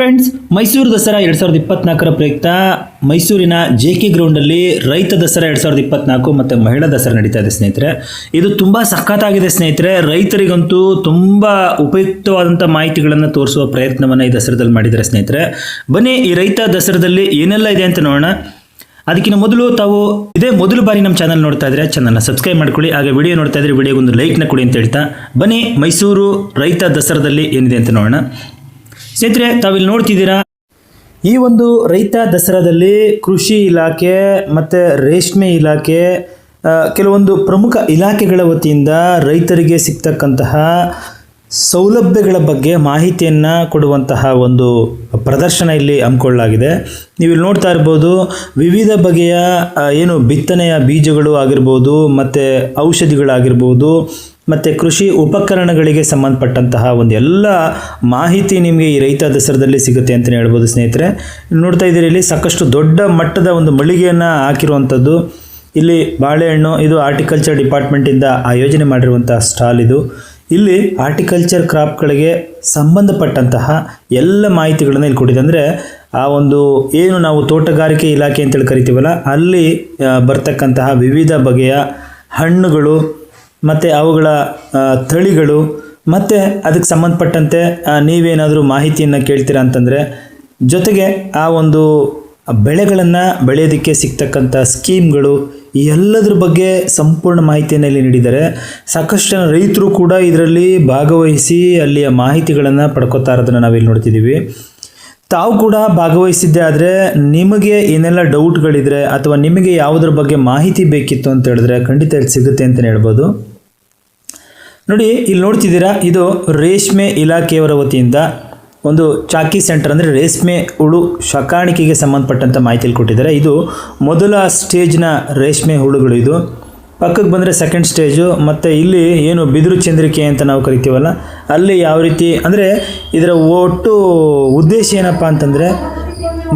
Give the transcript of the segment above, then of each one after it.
Friends Mysuru Dasara ಎರಡ್ ಸಾವಿರದ ಇಪ್ಪತ್ನಾಲ್ಕರ ಪ್ರಯುಕ್ತ ಮೈಸೂರಿನ ಜೆ ಕೆ ಗ್ರೌಂಡಲ್ಲಿ ರೈತ ದಸರಾ ಎರಡ್ ಸಾವಿರದ ಇಪ್ಪತ್ನಾಲ್ಕು ಮತ್ತು ಮಹಿಳಾ ದಸರಾ ನಡೀತಾ ಇದೆ ಸ್ನೇಹಿತರೆ. ಇದು ತುಂಬ ಸಖತ್ತಾಗಿದೆ ಸ್ನೇಹಿತರೆ. ರೈತರಿಗಂತೂ ತುಂಬ ಉಪಯುಕ್ತವಾದಂಥ ಮಾಹಿತಿಗಳನ್ನು ತೋರಿಸುವ ಪ್ರಯತ್ನವನ್ನು ಈ ದಸರಾದಲ್ಲಿ ಮಾಡಿದ್ದಾರೆ ಸ್ನೇಹಿತರೆ. ಬನ್ನಿ, ಈ ರೈತ ದಸರಾದಲ್ಲಿ ಏನೆಲ್ಲ ಇದೆ ಅಂತ ನೋಡೋಣ. ಅದಕ್ಕಿಂತ ಮೊದಲು ತಾವು ಇದೇ ಮೊದಲು ಬಾರಿ ನಮ್ಮ ಚಾನಲ್ ನೋಡ್ತಾ ಇದ್ರೆ ಚಾನಲ್ನ ಸಬ್ಸ್ಕ್ರೈಬ್ ಮಾಡ್ಕೊಳ್ಳಿ. ಹಾಗೆ ವಿಡಿಯೋ ನೋಡ್ತಾ ಇದ್ರೆ ವಿಡಿಯೋಗೆ ಒಂದು ಲೈಕ್ನ ಕೊಡಿ ಅಂತ ಹೇಳ್ತಾ. ಬನ್ನಿ, ಮೈಸೂರು ರೈತ ದಸರಾದಲ್ಲಿ ಏನಿದೆ ಅಂತ ನೋಡೋಣ. ಸ್ನೇಹಿತರೆ, ತಾವಿಲ್ಲಿ ನೋಡ್ತಿದ್ದೀರಾ? ಈ ಒಂದು ರೈತ ದಸರಾದಲ್ಲಿ ಕೃಷಿ ಇಲಾಖೆ ಮತ್ತು ರೇಷ್ಮೆ ಇಲಾಖೆ ಕೆಲವೊಂದು ಪ್ರಮುಖ ಇಲಾಖೆಗಳ ವತಿಯಿಂದ ರೈತರಿಗೆ ಸಿಗ್ತಕ್ಕಂತಹ ಸೌಲಭ್ಯಗಳ ಬಗ್ಗೆ ಮಾಹಿತಿಯನ್ನು ಕೊಡುವಂತಹ ಒಂದು ಪ್ರದರ್ಶನ ಇಲ್ಲಿ ಹಮ್ಮಿಕೊಳ್ಳಲಾಗಿದೆ. ನೀವು ಇಲ್ಲಿ ನೋಡ್ತಾ ಇರ್ಬೋದು, ವಿವಿಧ ಬಗೆಯ ಏನು ಬಿತ್ತನೆಯ ಬೀಜಗಳು ಆಗಿರ್ಬೋದು, ಮತ್ತು ಔಷಧಿಗಳಾಗಿರ್ಬೋದು ಮತ್ತು ಕೃಷಿ ಉಪಕರಣಗಳಿಗೆ ಸಂಬಂಧಪಟ್ಟಂತಹ ಒಂದು ಎಲ್ಲ ಮಾಹಿತಿ ನಿಮಗೆ ಈ ರೈತ ದಸರದಲ್ಲಿ ಸಿಗುತ್ತೆ ಅಂತಲೇ ಹೇಳ್ಬೋದು ಸ್ನೇಹಿತರೆ. ನೋಡ್ತಾ ಇದ್ದೀರಿ, ಇಲ್ಲಿ ಸಾಕಷ್ಟು ದೊಡ್ಡ ಮಟ್ಟದ ಒಂದು ಮಳಿಗೆಯನ್ನು ಹಾಕಿರುವಂಥದ್ದು. ಇಲ್ಲಿ ಬಾಳೆಹಣ್ಣು, ಇದು ಆರ್ಟಿಕಲ್ಚರ್ ಡಿಪಾರ್ಟ್ಮೆಂಟಿಂದ ಆಯೋಜನೆ ಮಾಡಿರುವಂಥ ಸ್ಟಾಲ್ ಇದು. ಇಲ್ಲಿ ಆರ್ಟಿಕಲ್ಚರ್ ಕ್ರಾಪ್ಗಳಿಗೆ ಸಂಬಂಧಪಟ್ಟಂತಹ ಎಲ್ಲ ಮಾಹಿತಿಗಳನ್ನು ಇಲ್ಲಿ ಕೊಟ್ಟಿದೆ. ಅಂದರೆ ಆ ಒಂದು ಏನು ನಾವು ತೋಟಗಾರಿಕೆ ಇಲಾಖೆ ಅಂತೇಳಿ ಕರಿತೀವಲ್ಲ, ಅಲ್ಲಿ ಬರ್ತಕ್ಕಂತಹ ವಿವಿಧ ಬಗೆಯ ಹಣ್ಣುಗಳು ಮತ್ತು ಅವುಗಳ ತಳಿಗಳು, ಮತ್ತು ಅದಕ್ಕೆ ಸಂಬಂಧಪಟ್ಟಂತೆ ನೀವೇನಾದರೂ ಮಾಹಿತಿಯನ್ನು ಕೇಳ್ತೀರಾ ಅಂತಂದರೆ, ಜೊತೆಗೆ ಆ ಒಂದು ಬೆಳೆಗಳನ್ನು ಬೆಳೆಯೋದಕ್ಕೆ ಸಿಗ್ತಕ್ಕಂಥ ಸ್ಕೀಮ್ಗಳು ಈ ಎಲ್ಲದ್ರ ಬಗ್ಗೆ ಸಂಪೂರ್ಣ ಮಾಹಿತಿಯನ್ನು ಇಲ್ಲಿ ನೀಡಿದ್ದಾರೆ. ಸಾಕಷ್ಟು ಜನ ರೈತರು ಕೂಡ ಇದರಲ್ಲಿ ಭಾಗವಹಿಸಿ ಅಲ್ಲಿಯ ಮಾಹಿತಿಗಳನ್ನು ಪಡ್ಕೋತಾ ಇರೋದನ್ನು ನಾವಿಲ್ಲಿ ನೋಡ್ತಿದ್ದೀವಿ. ತಾವು ಕೂಡ ಭಾಗವಹಿಸಿದ್ದೆ ಆದರೆ ನಿಮಗೆ ಏನೆಲ್ಲ ಡೌಟ್ಗಳಿದ್ರೆ ಅಥವಾ ನಿಮಗೆ ಯಾವುದ್ರ ಬಗ್ಗೆ ಮಾಹಿತಿ ಬೇಕಿತ್ತು ಅಂತ ಹೇಳಿದ್ರೆ ಖಂಡಿತ ಇಲ್ಲಿ ಸಿಗುತ್ತೆ ಅಂತಲೇ ಹೇಳ್ಬೋದು. ನೋಡಿ, ಇಲ್ಲಿ ನೋಡ್ತಿದ್ದೀರಾ, ಇದು ರೇಷ್ಮೆ ಇಲಾಖೆಯವರ ವತಿಯಿಂದ ಒಂದು ಚಾಕಿ ಸೆಂಟರ್ ಅಂದರೆ ರೇಷ್ಮೆ ಹುಳು ಸಾಕಾಣಿಕೆಗೆ ಸಂಬಂಧಪಟ್ಟಂಥ ಮಾಹಿತಿಯಲ್ಲಿ ಕೊಟ್ಟಿದ್ದಾರೆ. ಇದು ಮೊದಲ ಸ್ಟೇಜ್ನ ರೇಷ್ಮೆ ಹುಳುಗಳು ಇದು. ಪಕ್ಕಕ್ಕೆ ಬಂದರೆ ಸೆಕೆಂಡ್ ಸ್ಟೇಜು ಮತ್ತು ಇಲ್ಲಿ ಏನು ಬಿದಿರು ಚಂದ್ರಿಕೆ ಅಂತ ನಾವು ಕರಿತೀವಲ್ಲ, ಅಲ್ಲಿ ಯಾವ ರೀತಿ ಅಂದರೆ ಇದರ ಒಟ್ಟು ಉದ್ದೇಶ ಏನಪ್ಪ ಅಂತಂದರೆ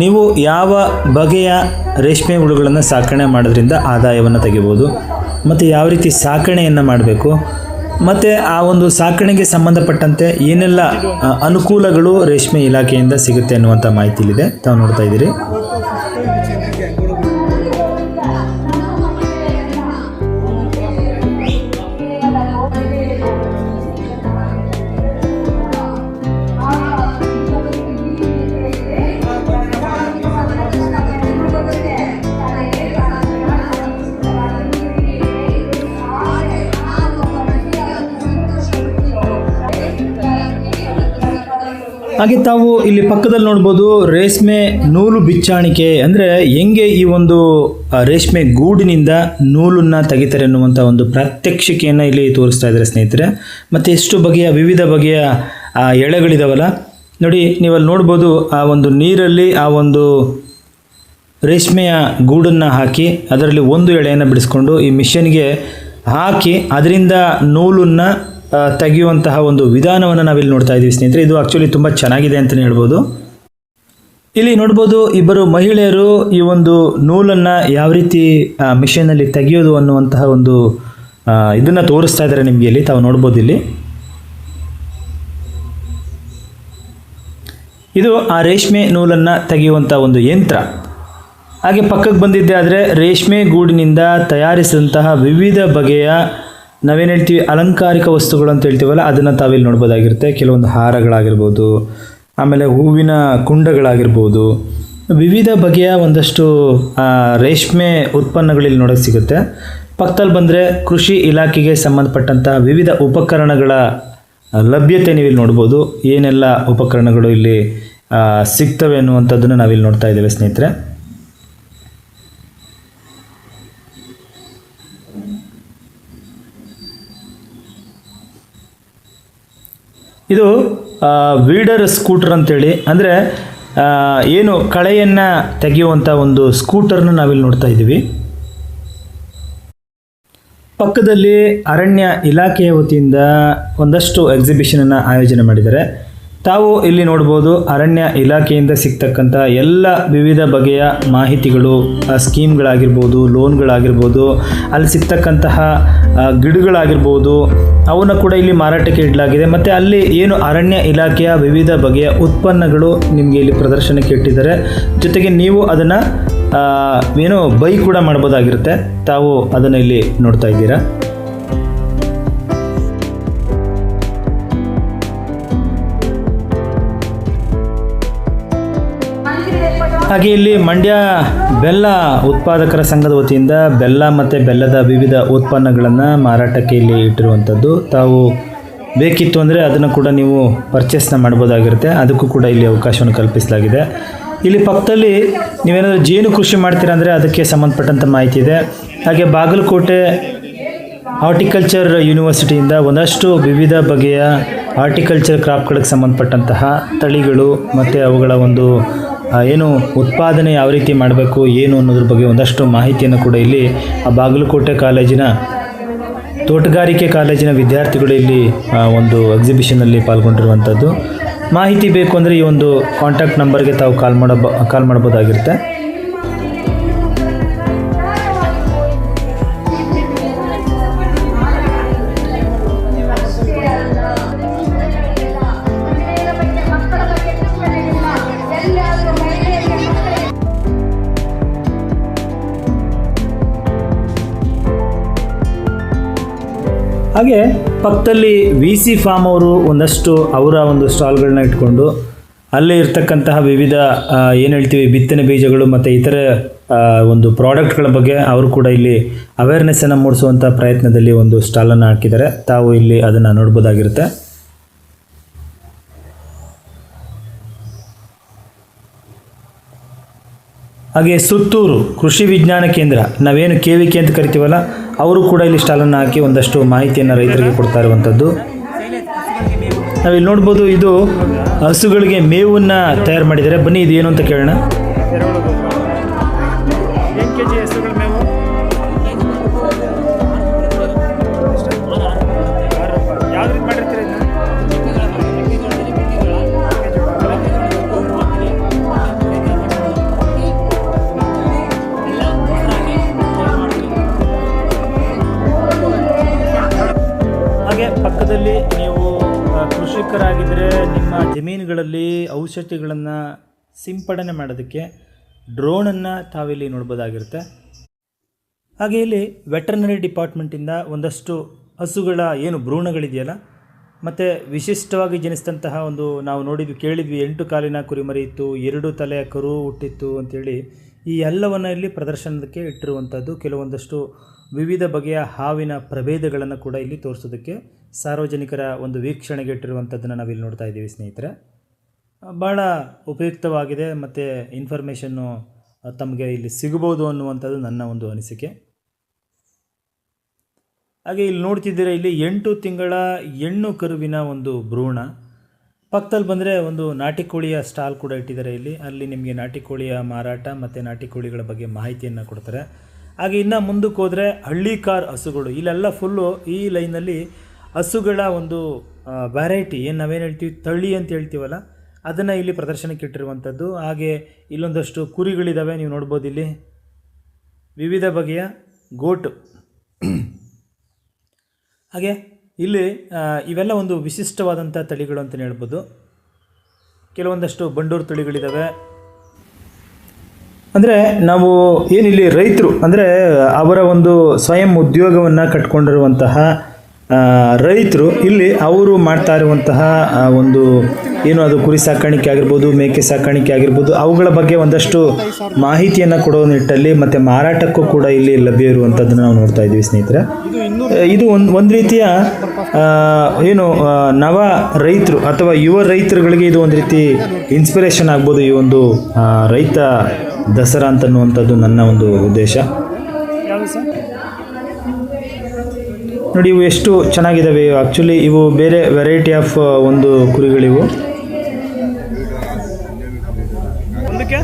ನೀವು ಯಾವ ಬಗೆಯ ರೇಷ್ಮೆ ಹುಳುಗಳನ್ನು ಸಾಕಣೆ ಮಾಡೋದ್ರಿಂದ ಆದಾಯವನ್ನು ತೆಗಿಬೋದು, ಮತ್ತು ಯಾವ ರೀತಿ ಸಾಕಣೆಯನ್ನು ಮಾಡಬೇಕು ಮತ್ತು ಆ ಒಂದು ಸಾಕಣೆಗೆ ಸಂಬಂಧಪಟ್ಟಂತೆ ಏನೆಲ್ಲ ಅನುಕೂಲಗಳು ರೇಷ್ಮೆ ಇಲಾಖೆಯಿಂದ ಸಿಗುತ್ತೆ ಅನ್ನುವಂಥ ಮಾಹಿತಿ ಇಲ್ಲಿದೆ ತಾವು ನೋಡ್ತಾ ಇದ್ದೀರಿ. ಹಾಗೆ ತಾವು ಇಲ್ಲಿ ಪಕ್ಕದಲ್ಲಿ ನೋಡ್ಬೋದು ರೇಷ್ಮೆ ನೂಲು ಬಿಚ್ಚಾಣಿಕೆ ಅಂದರೆ ಹೆಂಗೆ ಈ ಒಂದು ರೇಷ್ಮೆ ಗೂಡಿನಿಂದ ನೂಲನ್ನು ತೆಗಿತಾರೆ ಅನ್ನುವಂಥ ಒಂದು ಪ್ರಾತ್ಯಕ್ಷಿಕೆಯನ್ನು ಇಲ್ಲಿ ತೋರಿಸ್ತಾ ಇದ್ದಾರೆ ಸ್ನೇಹಿತರೆ. ಮತ್ತು ಎಷ್ಟು ಬಗೆಯ ವಿವಿಧ ಬಗೆಯ ಆ, ಎಳೆಗಳಿದಾವಲ್ಲ. ನೋಡಿ ನೀವಲ್ಲಿ ನೋಡ್ಬೋದು ಆ ಒಂದು ನೀರಲ್ಲಿ ಆ ಒಂದು ರೇಷ್ಮೆಯ ಗೂಡನ್ನು ಹಾಕಿ ಅದರಲ್ಲಿ ಒಂದು ಎಳೆಯನ್ನು ಬಿಡಿಸ್ಕೊಂಡು ಈ ಮಿಷನ್ಗೆ ಹಾಕಿ ಅದರಿಂದ ನೂಲನ್ನು ತೆಗೆಯುವಂತಹ ಒಂದು ವಿಧಾನವನ್ನು ನಾವಿಲ್ಲಿ ನೋಡ್ತಾ ಇದ್ದೀವಿ ಸ್ನೇಹಿತರೆ. ಇದು ಆ್ಯಕ್ಚುಲಿ ತುಂಬ ಚೆನ್ನಾಗಿದೆ ಅಂತಲೇ ಹೇಳ್ಬೋದು. ಇಲ್ಲಿ ನೋಡ್ಬೋದು ಇಬ್ಬರು ಮಹಿಳೆಯರು ಈ ಒಂದು ನೂಲನ್ನು ಯಾವ ರೀತಿ ಮಿಷನಲ್ಲಿ ತೆಗೆಯೋದು ಅನ್ನುವಂತಹ ಒಂದು ಇದನ್ನು ತೋರಿಸ್ತಾ ಇದ್ದಾರೆ ನಿಮಗೆ ಇಲ್ಲಿ. ತಾವು ನೋಡ್ಬೋದು ಇಲ್ಲಿ. ಇದು ಆ ರೇಷ್ಮೆ ನೂಲನ್ನು ತೆಗೆಯುವಂಥ ಒಂದು ಯಂತ್ರ. ಹಾಗೆ ಪಕ್ಕಕ್ಕೆ ಬಂದಿದ್ದೆ ಆದರೆ ರೇಷ್ಮೆ ಗೂಡಿನಿಂದ ತಯಾರಿಸಿದಂತಹ ವಿವಿಧ ಬಗೆಯ ನಾವೇನು ಹೇಳ್ತೀವಿ? ಅಲಂಕಾರಿಕ ವಸ್ತುಗಳು ಅಂತ ಹೇಳ್ತೀವಲ್ಲ, ಅದನ್ನು ತಾವಿಲ್ಲಿ ನೋಡ್ಬೋದಾಗಿರುತ್ತೆ. ಕೆಲವೊಂದು ಹಾರಗಳಾಗಿರ್ಬೋದು, ಆಮೇಲೆ ಹೂವಿನ ಕುಂಡಗಳಾಗಿರ್ಬೋದು. ವಿವಿಧ ಬಗೆಯ ಒಂದಷ್ಟು ರೇಷ್ಮೆ ರೇಷ್ಮೆ ಉತ್ಪನ್ನಗಳಿಲ್ಲಿ ನೋಡೋಕ್ಕೆ ಸಿಗುತ್ತೆ. ಪಕ್ಕದಲ್ಲಿ ಬಂದರೆ ಕೃಷಿ ಇಲಾಖೆಗೆ ಸಂಬಂಧಪಟ್ಟಂಥ ವಿವಿಧ ಉಪಕರಣಗಳ ಲಭ್ಯತೆ ನೀವು ಇಲ್ಲಿ ನೋಡ್ಬೋದು. ಏನೆಲ್ಲ ಉಪಕರಣಗಳು ಇಲ್ಲಿ ಸಿಗ್ತವೆ ಅನ್ನುವಂಥದ್ದನ್ನು ನಾವಿಲ್ಲಿ ನೋಡ್ತಾ ಇದ್ದೇವೆ ಸ್ನೇಹಿತರೆ. ಇದು ವೀಡರ್ ಸ್ಕೂಟರ್ ಅಂತೇಳಿ, ಅಂದರೆ ಏನು ಕಳೆಯನ್ನು ತೆಗೆಯುವಂಥ ಒಂದು ಸ್ಕೂಟರ್ನ ನಾವಿಲ್ಲಿ ನೋಡ್ತಾ ಇದ್ದೀವಿ. ಪಕ್ಕದಲ್ಲಿ ಅರಣ್ಯ ಇಲಾಖೆಯ ವತಿಯಿಂದ ಒಂದಷ್ಟು ಎಕ್ಸಿಬಿಷನನ್ನು ಆಯೋಜನೆ ಮಾಡಿದ್ದಾರೆ. ತಾವು ಇಲ್ಲಿ ನೋಡ್ಬೋದು ಅರಣ್ಯ ಇಲಾಖೆಯಿಂದ ಸಿಗ್ತಕ್ಕಂಥ ಎಲ್ಲ ವಿವಿಧ ಬಗೆಯ ಮಾಹಿತಿಗಳು ಆ, ಸ್ಕೀಮ್ಗಳಾಗಿರ್ಬೋದು ಲೋನ್ಗಳಾಗಿರ್ಬೋದು ಅಲ್ಲಿ ಸಿಗ್ತಕ್ಕಂತಹ ಗಿಡಗಳಾಗಿರ್ಬೋದು ಅವನ್ನು ಕೂಡ ಇಲ್ಲಿ ಮಾರಾಟಕ್ಕೆ ಇಡಲಾಗಿದೆ. ಮತ್ತು ಅಲ್ಲಿ ಏನು ಅರಣ್ಯ ಇಲಾಖೆಯ ವಿವಿಧ ಬಗೆಯ ಉತ್ಪನ್ನಗಳು ನಿಮಗೆ ಇಲ್ಲಿ ಪ್ರದರ್ಶನಕ್ಕೆ ಇಟ್ಟಿದ್ದಾರೆ. ಜೊತೆಗೆ ನೀವು ಅದನ್ನು ಏನು ಬೈ ಕೂಡ ಮಾಡ್ಬೋದಾಗಿರುತ್ತೆ. ತಾವು ಅದನ್ನು ಇಲ್ಲಿ ನೋಡ್ತಾ ಇದ್ದೀರಾ. ಹಾಗೆ ಇಲ್ಲಿ ಮಂಡ್ಯ ಬೆಲ್ಲ ಉತ್ಪಾದಕರ ಸಂಘದ ವತಿಯಿಂದ ಬೆಲ್ಲ ಮತ್ತು ಬೆಲ್ಲದ ವಿವಿಧ ಉತ್ಪನ್ನಗಳನ್ನು ಮಾರಾಟಕ್ಕೆ ಇಲ್ಲಿ ಇಟ್ಟಿರುವಂಥದ್ದು. ತಾವು ಬೇಕಿತ್ತು ಅಂದರೆ ಅದನ್ನು ಕೂಡ ನೀವು ಪರ್ಚೇಸ್ನ ಮಾಡ್ಬೋದಾಗಿರುತ್ತೆ. ಅದಕ್ಕೂ ಕೂಡ ಇಲ್ಲಿ ಅವಕಾಶವನ್ನು ಕಲ್ಪಿಸಲಾಗಿದೆ. ಇಲ್ಲಿ ಪಕ್ಕದಲ್ಲಿ ನೀವೇನಾದರೂ ಜೇನು ಕೃಷಿ ಮಾಡ್ತೀರಾ ಅಂದರೆ ಅದಕ್ಕೆ ಸಂಬಂಧಪಟ್ಟಂಥ ಮಾಹಿತಿ ಇದೆ. ಹಾಗೆ ಬಾಗಲಕೋಟೆ ಹಾರ್ಟಿಕಲ್ಚರ್ ಯೂನಿವರ್ಸಿಟಿಯಿಂದ ಒಂದಷ್ಟು ವಿವಿಧ ಬಗೆಯ ಹಾರ್ಟಿಕಲ್ಚರ್ ಕ್ರಾಪ್ಗಳಿಗೆ ಸಂಬಂಧಪಟ್ಟಂತಹ ತಳಿಗಳು ಮತ್ತು ಅವುಗಳ ಒಂದು ಏನು ಉತ್ಪಾದನೆ ಯಾವ ರೀತಿ ಮಾಡಬೇಕು, ಏನು ಅನ್ನೋದ್ರ ಬಗ್ಗೆ ಒಂದಷ್ಟು ಮಾಹಿತಿಯನ್ನು ಕೂಡ ಇಲ್ಲಿ ಆ ಬಾಗಲಕೋಟೆ ಕಾಲೇಜಿನ ತೋಟಗಾರಿಕೆ ಕಾಲೇಜಿನ ವಿದ್ಯಾರ್ಥಿಗಳು ಇಲ್ಲಿ ಒಂದು ಎಕ್ಸಿಬಿಷನಲ್ಲಿ ಪಾಲ್ಗೊಂಡಿರುವಂಥದ್ದು. ಮಾಹಿತಿ ಬೇಕು ಅಂದರೆ ಈ ಒಂದು ಕಾಂಟ್ಯಾಕ್ಟ್ ನಂಬರ್ಗೆ ತಾವು ಕಾಲ್ ಮಾಡಬ ಕಾಲ್ ಮಾಡ್ಬೋದಾಗಿರುತ್ತೆ ಹಾಗೆ ಪಕ್ಕದಲ್ಲಿ ವಿ ಸಿ ಫಾರ್ಮ್ ಅವರು ಒಂದಷ್ಟು ಅವರ ಒಂದು ಸ್ಟಾಲ್ಗಳನ್ನ ಇಟ್ಕೊಂಡು ಅಲ್ಲೇ ಇರ್ತಕ್ಕಂತಹ ವಿವಿಧ ಏನು ಹೇಳ್ತೀವಿ, ಬಿತ್ತನೆ ಬೀಜಗಳು ಮತ್ತು ಇತರೆ ಒಂದು ಪ್ರಾಡಕ್ಟ್ಗಳ ಬಗ್ಗೆ ಅವರು ಕೂಡ ಇಲ್ಲಿ ಅವೇರ್ನೆಸ್ಸನ್ನು ಮೂಡಿಸುವಂಥ ಪ್ರಯತ್ನದಲ್ಲಿ ಒಂದು ಸ್ಟಾಲನ್ನು ಹಾಕಿದ್ದಾರೆ. ತಾವು ಇಲ್ಲಿ ಅದನ್ನು ನೋಡ್ಬೋದಾಗಿರುತ್ತೆ. ಹಾಗೆ ಸುತ್ತೂರು ಕೃಷಿ ವಿಜ್ಞಾನ ಕೇಂದ್ರ, ನಾವೇನು ಕೆ ವಿ ಕೆ ಅಂತ ಕರಿತೀವಲ್ಲ ಅವರು ಕೂಡ ಇಲ್ಲಿ ಸ್ಟಾಲನ್ನು ಹಾಕಿ ಒಂದಷ್ಟು ಮಾಹಿತಿಯನ್ನು ರೈತರಿಗೆ ಕೊಡ್ತಾ ಇರುವಂಥದ್ದು. ನಾವಿಲ್ಲಿ ನೋಡ್ಬೋದು ಇದು ಹಸುಗಳಿಗೆ ಮೇವನ್ನು ತಯಾರು ಮಾಡಿದ್ದಾರೆ. ಬನ್ನಿ, ಇದು ಏನು ಅಂತ ಕೇಳೋಣ. ಔಷಧಿಗಳನ್ನು ಸಿಂಪಡಣೆ ಮಾಡೋದಕ್ಕೆ ಡ್ರೋನನ್ನು ತಾವಿಲ್ಲಿ ನೋಡ್ಬೋದಾಗಿರುತ್ತೆ. ಹಾಗೆ ಇಲ್ಲಿ ವೆಟರ್ನರಿ ಡಿಪಾರ್ಟ್ಮೆಂಟಿಂದ ಒಂದಷ್ಟು ಹಸುಗಳ ಏನು ಭ್ರೂಣಗಳಿದೆಯಲ್ಲ, ಮತ್ತು ವಿಶಿಷ್ಟವಾಗಿ ಜನಿಸಿದಂತಹ ಒಂದು ನಾವು ನೋಡಿದ್ವಿ ಕೇಳಿದ್ವಿ, ಎಂಟು ಕಾಲಿನ ಕುರಿಮರಿ ಇತ್ತು, ಎರಡು ತಲೆಯ ಕರು ಹುಟ್ಟಿತ್ತು ಅಂತೇಳಿ. ಈ ಎಲ್ಲವನ್ನು ಇಲ್ಲಿ ಪ್ರದರ್ಶನಕ್ಕೆ ಇಟ್ಟಿರುವಂಥದ್ದು. ಕೆಲವೊಂದಷ್ಟು ವಿವಿಧ ಬಗೆಯ ಹಾವಿನ ಪ್ರಭೇದಗಳನ್ನು ಕೂಡ ಇಲ್ಲಿ ತೋರಿಸೋದಕ್ಕೆ ಸಾರ್ವಜನಿಕರ ಒಂದು ವೀಕ್ಷಣೆಗೆ ಇಟ್ಟಿರುವಂಥದ್ದನ್ನು ನಾವಿಲ್ಲಿ ನೋಡ್ತಾ ಇದ್ದೀವಿ ಸ್ನೇಹಿತರೆ. ಭಾಳ ಉಪಯುಕ್ತವಾಗಿದೆ ಮತ್ತು ಇನ್ಫಾರ್ಮೇಷನ್ನು ತಮಗೆ ಇಲ್ಲಿ ಸಿಗಬಹುದು ಅನ್ನುವಂಥದ್ದು ನನ್ನ ಒಂದು ಅನಿಸಿಕೆ. ಹಾಗೆ ಇಲ್ಲಿ ನೋಡ್ತಿದ್ದೀರಾ, ಇಲ್ಲಿ ಎಂಟು ತಿಂಗಳ ಹೆಣ್ಣು ಕರುವಿನ ಒಂದು ಭ್ರೂಣ. ಪಕ್ಕದಲ್ಲಿ ಬಂದರೆ ಒಂದು ನಾಟಿ ಕೋಳಿಯ ಸ್ಟಾಲ್ ಕೂಡ ಇಟ್ಟಿದ್ದಾರೆ ಇಲ್ಲಿ. ಅಲ್ಲಿ ನಿಮಗೆ ನಾಟಿ ಕೋಳಿಯ ಮಾರಾಟ ಮತ್ತು ನಾಟಿ ಕೋಳಿಗಳ ಬಗ್ಗೆ ಮಾಹಿತಿಯನ್ನು ಕೊಡ್ತಾರೆ. ಹಾಗೆ ಇನ್ನು ಮುಂದಕ್ಕೆ ಹೋದರೆ ಹಳ್ಳಿಕಾರ್ ಹಸುಗಳು. ಇಲ್ಲೆಲ್ಲ ಫುಲ್ಲು ಈ ಲೈನಲ್ಲಿ ಹಸುಗಳ ಒಂದು ವೆರೈಟಿ ಏನು ನಾವೇನು ಹೇಳ್ತೀವಿ? ತಳ್ಳಿ ಅಂತ ಹೇಳ್ತೀವಲ್ಲ? ಅದನ್ನು ಇಲ್ಲಿ ಪ್ರದರ್ಶನಕ್ಕೆ ಇಟ್ಟಿರುವಂಥದ್ದು. ಹಾಗೆ ಇಲ್ಲೊಂದಷ್ಟು ಕುರಿಗಳಿದ್ದಾವೆ ನೀವು ನೋಡ್ಬೋದು ಇಲ್ಲಿ. ವಿವಿಧ ಬಗೆಯ ಗೋಟು. ಹಾಗೆ ಇಲ್ಲಿ ಇವೆಲ್ಲ ಒಂದು ವಿಶಿಷ್ಟವಾದಂಥ ತಳಿಗಳು ಅಂತಲೇ ಹೇಳ್ಬೋದು. ಕೆಲವೊಂದಷ್ಟು ಬಂಡೂರು ತಳಿಗಳಿದ್ದಾವೆ ಅಂದರೆ ನಾವು ಏನಿಲ್ಲಿ ರೈತರು, ಅಂದರೆ ಅವರ ಒಂದು ಸ್ವಯಂ ಉದ್ಯೋಗವನ್ನು ಕಟ್ಕೊಂಡಿರುವಂತಹ ರೈತರು ಇಲ್ಲಿ ಅವರು ಮಾಡ್ತಾ ಇರುವಂತಹ ಒಂದು ಏನು ಅದು ಕುರಿ ಸಾಕಾಣಿಕೆ ಆಗಿರ್ಬೋದು ಮೇಕೆ ಸಾಕಾಣಿಕೆ ಆಗಿರ್ಬೋದು ಅವುಗಳ ಬಗ್ಗೆ ಒಂದಷ್ಟು ಮಾಹಿತಿಯನ್ನು ಕೊಡೋ ನಿಟ್ಟಲ್ಲಿ ಮತ್ತು ಮಾರಾಟಕ್ಕೂ ಕೂಡ ಇಲ್ಲಿ ಲಭ್ಯ ಇರುವಂಥದ್ದನ್ನು ನಾವು ನೋಡ್ತಾ ಇದ್ದೀವಿ ಸ್ನೇಹಿತರೆ. ಇದು ಒಂದು ಒಂದು ರೀತಿಯ ಏನು ನವ ರೈತರು ಅಥವಾ ಯುವ ರೈತರುಗಳಿಗೆ ಇದು ಒಂದು ರೀತಿ ಇನ್ಸ್ಪಿರೇಷನ್ ಆಗ್ಬೋದು ಈ ಒಂದು ರೈತ ದಸರಾ ಅಂತನ್ನುವಂಥದ್ದು ನನ್ನ ಒಂದು ಉದ್ದೇಶ. ನೋಡಿ, ಇವು ಎಷ್ಟು ಚೆನ್ನಾಗಿದ್ದಾವೆ ಆ್ಯಕ್ಚುಲಿ ಇವು ಬೇರೆ ವೆರೈಟಿ ಆಫ್ ಒಂದು ಕುರಿಗಳಿವು. ಒಂದಕ್ಕೆ?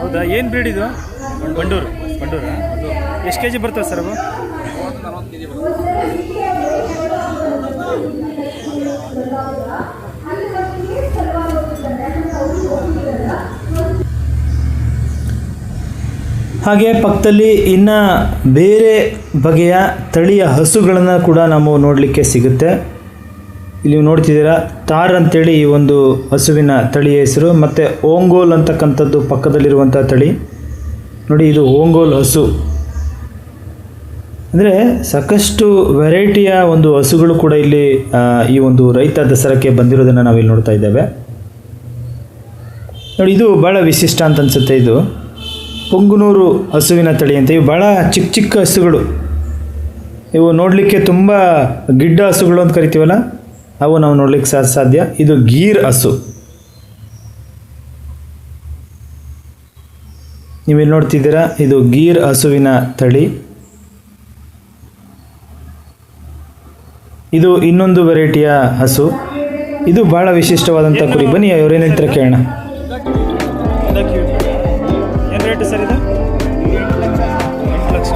ಹೌದಾ? ಏನು ಬ್ರೀಡ್ ಇದು? ಬಂಡೂರು. ಬಂಡೂರು? ಎಷ್ಟು ಕೆ ಜಿ ಬರ್ತವೆ ಸರ್ ಅವು ಹಾಗೆ ಪಕ್ಕದಲ್ಲಿ ಇನ್ನು ಬೇರೆ ಬಗೆಯ ತಳಿಯ ಹಸುಗಳನ್ನು ಕೂಡ ನಾವು ನೋಡಲಿಕ್ಕೆ ಸಿಗುತ್ತೆ. ಇಲ್ಲಿ ನೋಡ್ತಿದ್ದೀರಾ, ತಾರ್ ಅಂತೇಳಿ ಈ ಒಂದು ಹಸುವಿನ ತಳಿಯ ಹೆಸರು, ಮತ್ತು ಓಂಗೋಲ್ ಅಂತಕ್ಕಂಥದ್ದು ಪಕ್ಕದಲ್ಲಿರುವಂಥ ತಳಿ. ನೋಡಿ, ಇದು ಓಂಗೋಲ್ ಹಸು. ಅಂದರೆ ಸಾಕಷ್ಟು ವೆರೈಟಿಯ ಒಂದು ಹಸುಗಳು ಕೂಡ ಇಲ್ಲಿ ಈ ಒಂದು ರೈತ ದಸರಾಕ್ಕೆ ಬಂದಿರೋದನ್ನು ನಾವಿಲ್ಲಿ ನೋಡ್ತಾ ಇದ್ದೇವೆ. ನೋಡಿ, ಇದು ಭಾಳ ವಿಶಿಷ್ಟ ಅಂತ ಅನಿಸುತ್ತೆ ಇದು. ಪುಂಗುನೂರು ಹಸುವಿನ ತಳಿ ಅಂತ. ಇವು ಭಾಳ ಚಿಕ್ಕ ಚಿಕ್ಕ ಹಸುಗಳು. ಇವು ನೋಡಲಿಕ್ಕೆ ತುಂಬ ಗಿಡ್ಡ ಹಸುಗಳು ಅಂತ ಕರಿತೀವಲ್ಲ, ಅವು ನಾವು ನೋಡ್ಲಿಕ್ಕೆ ಸಾಧ್ಯ. ಇದು ಗೀರ್ ಹಸು. ನೀವಿಲ್ಲಿ ನೋಡ್ತಿದ್ದೀರಾ, ಇದು ಗೀರ್ ಹಸುವಿನ ತಳಿ. ಇದು ಇನ್ನೊಂದು ವೆರೈಟಿಯ ಹಸು. ಇದು ಭಾಳ ವಿಶಿಷ್ಟವಾದಂಥ ಕುರಿ. ಬನ್ನಿ, ಅವ್ರೇನು ಹೇಳ್ತಾರೆ ಕೇಳೋಣ. ರೇಟ್ ಸರ್ ಇದು? ಎಂಟು ಲಕ್ಷ.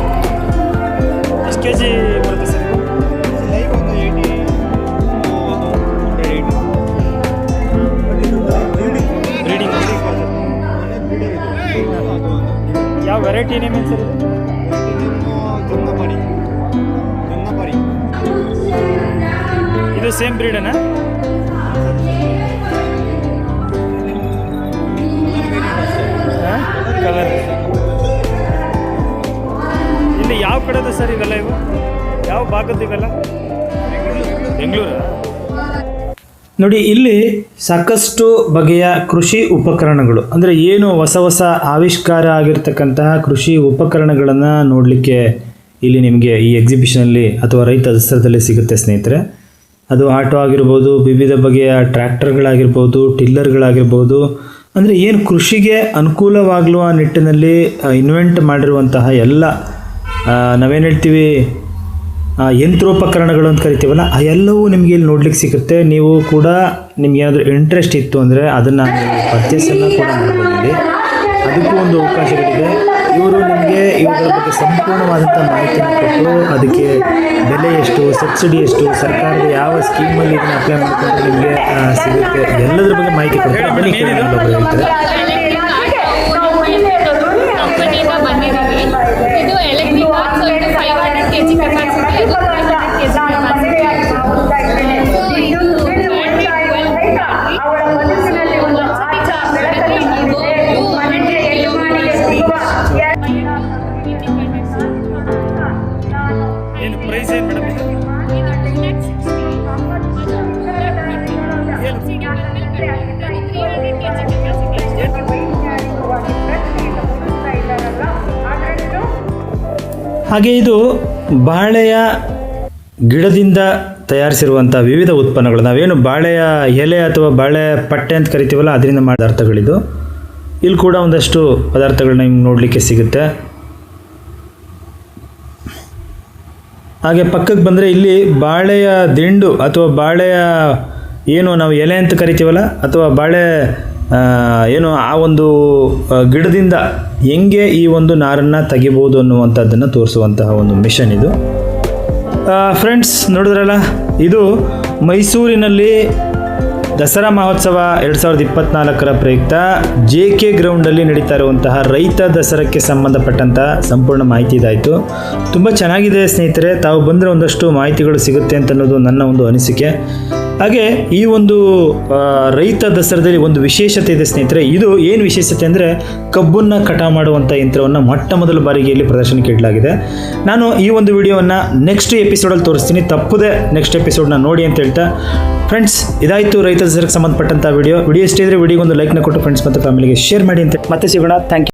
ಎಷ್ಟು ಕೆ ಜಿ ಬರುತ್ತೆ ಸರ್ ಯಾವ ವೆರೈಟಿ ನೇಮ್ ಏನು ಸರ್ ಇದು? ಸೇಮ್ ಬ್ರೀಡನಾ ಕಲರ್ ಇಲ್ಲಿ ಯಾವ ಕಡೆದು ಸರ್ ಇವೆಲ್ಲ ಇವು? ಯಾವ ಭಾಗದ್ದು ಇವೆಲ್ಲ? ಬೆಂಗಳೂರು. ನೋಡಿ, ಇಲ್ಲಿ ಸಾಕಷ್ಟು ಬಗೆಯ ಕೃಷಿ ಉಪಕರಣಗಳು. ಅಂದರೆ ಏನು ಹೊಸ ಹೊಸ ಆವಿಷ್ಕಾರ ಆಗಿರ್ತಕ್ಕಂತಹ ಕೃಷಿ ಉಪಕರಣಗಳನ್ನು ನೋಡಲಿಕ್ಕೆ ಇಲ್ಲಿ ನಿಮಗೆ ಈ ಎಕ್ಸಿಬಿಷನಲ್ಲಿ ಅಥವಾ ರೈತ ದಸರದಲ್ಲಿ ಸಿಗುತ್ತೆ ಸ್ನೇಹಿತರೆ. ಅದು ಆಟೋ ಆಗಿರ್ಬೋದು, ವಿವಿಧ ಬಗೆಯ ಟ್ರ್ಯಾಕ್ಟರ್ಗಳಾಗಿರ್ಬೋದು ಟಿಲ್ಲರ್ಗಳಾಗಿರ್ಬೋದು ಅಂದರೆ ಏನು ಕೃಷಿಗೆ ಅನುಕೂಲವಾಗುವ ನಿಟ್ಟಿನಲ್ಲಿ ಇನ್ವೆಂಟ್ ಮಾಡಿರುವಂತಹ ಎಲ್ಲ ನಾವೇನು ಹೇಳ್ತೀವಿ ಯಂತ್ರೋಪಕರಣಗಳು ಅಂತ ಕರಿತೀವಲ್ಲ, ಆ ಎಲ್ಲವೂ ನಿಮಗೆ ಇಲ್ಲಿ ನೋಡ್ಲಿಕ್ಕೆ ಸಿಗುತ್ತೆ. ನೀವು ಕೂಡ ನಿಮ್ಗೆ ಏನಾದರೂ ಇಂಟ್ರೆಸ್ಟ್ ಇತ್ತು ಅಂದರೆ ಅದನ್ನು ಪರ್ಚೇಸನ್ನು ಕೂಡ ಮಾಡ್ಬೋದು ಅದಕ್ಕೂ ಒಂದು ಅವಕಾಶಗಳಿದೆ. ಇವರು ನಿಮಗೆ ಇವುಗಳ ಬಗ್ಗೆ ಸಂಪೂರ್ಣವಾದಂಥ ಮಾಹಿತಿಯನ್ನು ಕೊಟ್ಟು ಅದಕ್ಕೆ ಬೆಲೆ ಎಷ್ಟು, ಸಬ್ಸಿಡಿ ಎಷ್ಟು, ಸರ್ಕಾರದ ಯಾವ ಸ್ಕೀಮಲ್ಲಿ ಇದನ್ನು ಅಪ್ಲೈ ಮಾಡಿಕೊಂಡು ನಿಮಗೆ ಸಿಗುತ್ತೆ ಎಲ್ಲದರ ಬಗ್ಗೆ ಮಾಹಿತಿ ಕೊಡ್ತಾರೆ. ಹೇಳ್ತಾರೆ. ಹಾಗೆ ಇದು ಬಾಳೆಯ ಗಿಡದಿಂದ ತಯಾರಿಸಿರುವಂಥ ವಿವಿಧ ಉತ್ಪನ್ನಗಳು. ನಾವೇನು ಬಾಳೆಯ ಎಲೆ ಅಥವಾ ಬಾಳೆ ಪಟ್ಟೆ ಅಂತ ಕರಿತೀವಲ್ಲ, ಅದರಿಂದ ಪದಾರ್ಥಗಳಿದು. ಇಲ್ಲಿ ಕೂಡ ಒಂದಷ್ಟು ಪದಾರ್ಥಗಳನ್ನ ನಿಮ್ಗೆ ನೋಡಲಿಕ್ಕೆ ಸಿಗುತ್ತೆ. ಹಾಗೆ ಪಕ್ಕಕ್ಕೆ ಬಂದರೆ ಇಲ್ಲಿ ಬಾಳೆಯ ದಿಂಡು ಅಥವಾ ಬಾಳೆಯ ಏನು ನಾವು ಎಲೆ ಅಂತ ಕರಿತೀವಲ್ಲ, ಅಥವಾ ಬಾಳೆ ಏನು ಆ ಒಂದು ಗಿಡದಿಂದ ಹೆಂಗೆ ಈ ಒಂದು ನಾರನ್ನು ತೆಗಿಬೋದು ಅನ್ನುವಂಥದ್ದನ್ನು ತೋರಿಸುವಂತಹ ಒಂದು ಮಿಷನ್ ಇದು. ಫ್ರೆಂಡ್ಸ್ ನೋಡಿದ್ರಲ್ಲ, ಇದು ಮೈಸೂರಿನಲ್ಲಿ ದಸರಾ ಮಹೋತ್ಸವ ಎರಡು ಸಾವಿರದ ಇಪ್ಪತ್ನಾಲ್ಕರ ಪ್ರಯುಕ್ತ ಜೆ ಕೆ ಗ್ರೌಂಡಲ್ಲಿ ನಡೀತಾ ಇರುವಂತಹ ರೈತ ದಸರಕ್ಕೆ ಸಂಬಂಧಪಟ್ಟಂಥ ಸಂಪೂರ್ಣ ಮಾಹಿತಿ ಇದಾಯಿತು. ತುಂಬ ಚೆನ್ನಾಗಿದೆ ಸ್ನೇಹಿತರೆ, ತಾವು ಬಂದರೆ ಒಂದಷ್ಟು ಮಾಹಿತಿಗಳು ಸಿಗುತ್ತೆ ಅಂತ ಅನ್ನೋದು ನನ್ನ ಒಂದು ಅನಿಸಿಕೆ. ಹಾಗೆ ಈ ಒಂದು ರೈತ ದಸರಾದಲ್ಲಿ ಒಂದು ವಿಶೇಷತೆ ಇದೆ ಸ್ನೇಹಿತರೆ. ಇದು ಏನು ವಿಶೇಷತೆ ಅಂದರೆ ಕಬ್ಬನ್ನು ಕಟಾವು ಮಾಡುವಂಥ ಯಂತ್ರವನ್ನು ಮೊಟ್ಟ ಮೊದಲ ಬಾರಿಗೆ ಇಲ್ಲಿ ಪ್ರದರ್ಶನಕ್ಕೆ ಇಡಲಾಗಿದೆ. ನಾನು ಈ ಒಂದು ವಿಡಿಯೋವನ್ನು ನೆಕ್ಸ್ಟ್ ಎಪಿಸೋಡಲ್ಲಿ ತೋರಿಸ್ತೀನಿ. ತಪ್ಪದೆ ನೆಕ್ಸ್ಟ್ ಎಪಿಸೋಡ್ನ ನೋಡಿ ಅಂತ ಹೇಳ್ತಾ ಫ್ರೆಂಡ್ಸ್ ಇದಾಯಿತು ರೈತ ದಸರಾಗೆ ಸಂಬಂಧಪಟ್ಟಂಥ ವಿಡಿಯೋ. ವಿಡಿಯೋ ಇಷ್ಟ ಇದ್ರೆ ವಿಡಿಯೋಗೊಂದು ಲೈಕ್ನ ಕೊಟ್ಟು ಫ್ರೆಂಡ್ಸ್ ಮತ್ತು ಫ್ಯಾಮಿಲಿಗೆ ಶೇರ್ ಮಾಡಿ ಅಂತ ಮತ್ತೆ ಸಿಗೋಣ. Thank you